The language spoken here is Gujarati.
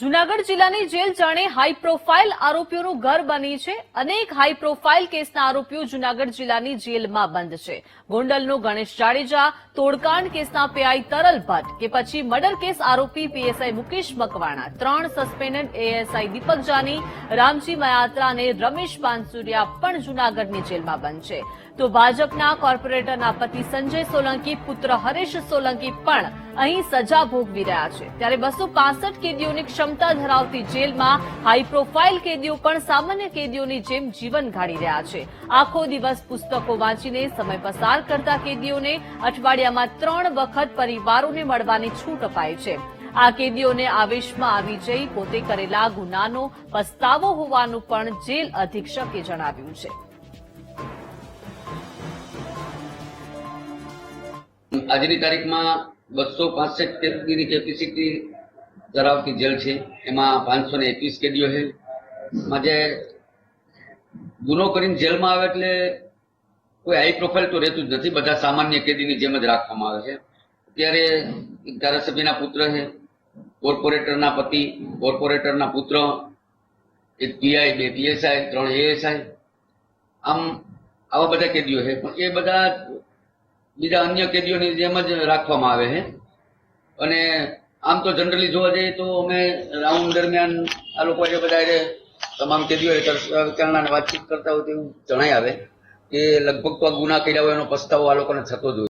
જુનાગઢ જિલ્લાની જેલ જાણે હાઈ પ્રોફાઇલ આરોપીઓનું ઘર બની છે. અનેક હાઈ પ્રોફાઇલ કેસના આરોપીઓ જુનાગઢ જિલ્લાની જેલમાં બંધ છે. ગોંડલનો ગણેશ જાડેજા તોડકાંડ કેસના પીઆઈ તરલ ભટ્ટ, કે પછી મર્ડર કેસ આરોપી પીએસઆઈ મુકેશ મકવાણા, ત્રણ સસ્પેન્ડેડ એએસઆઈ દીપક જાની, રામજી મયાત્રા અને રમેશ બાંસુરિયા પણ જૂનાગઢની જેલમાં બંધ તો ભાજપના કોર્પોરેટરના પતિ સંજય સોલંકી, પુત્ર હરેશ સોલંકી પણ અહીં સજા ભોગવી રહ્યા છે. ત્યારે બસો પાસઠ કેદીઓની ક્ષમતા ધરાવતી જેલમાં હાઈ પ્રોફાઇલ કેદીઓ પણ સામાન્ય કેદીઓની જેમ જીવન ગાળી રહ્યા છે. આખો દિવસ પુસ્તકો વાંચીને સમય પસાર કરતા કેદીઓને અઠવાડિયામાં ત્રણ વખત પરિવારોને મળવાની છૂટ અપાઈ છે. આ કેદીઓને આવેશમાં આવી જઈ પોતે કરેલા ગુનાનો પસ્તાવો હોવાનું પણ જેલ અધિક્ષકે જણાવ્યું છે. આજની તારીખમાં બસો પાસઠ કેદીની કેપેસિટી ધરાવતી જેલ છે, એમાં પાંચસો ને એકવીસ કેદીઓ છે. ગુનો કરીને જેલમાં આવે એટલે કોઈ હાઈ પ્રોફાઇલ તો રહેતું જ નથી. બધા સામાન્ય કેદીની જેમ જ રાખવામાં આવે છે. અત્યારે એક ધારાસભ્યના પુત્ર છે, કોર્પોરેટરના પતિ, કોર્પોરેટરના પુત્ર, એક પીઆઈ બે પીએસઆઈ ત્રણ એએસઆઈ આમ આવા બધા કેદીઓ છે. પણ એ બધા બીજા અન્ય કેદીઓની જેમ જ રાખવામાં આવે છે. અને આમ તો જનરલી જોવા જઈએ તો અમે રાઉન્ડ દરમિયાન આ લોકો જે બધા તમામ કેદીઓ વિચારણાને વાતચીત કરતા હોય તેવું જણાય આવે. કે લગભગ તો ગુના કર્યા હોય એનો પસ્તાવો આ લોકોને થતો જ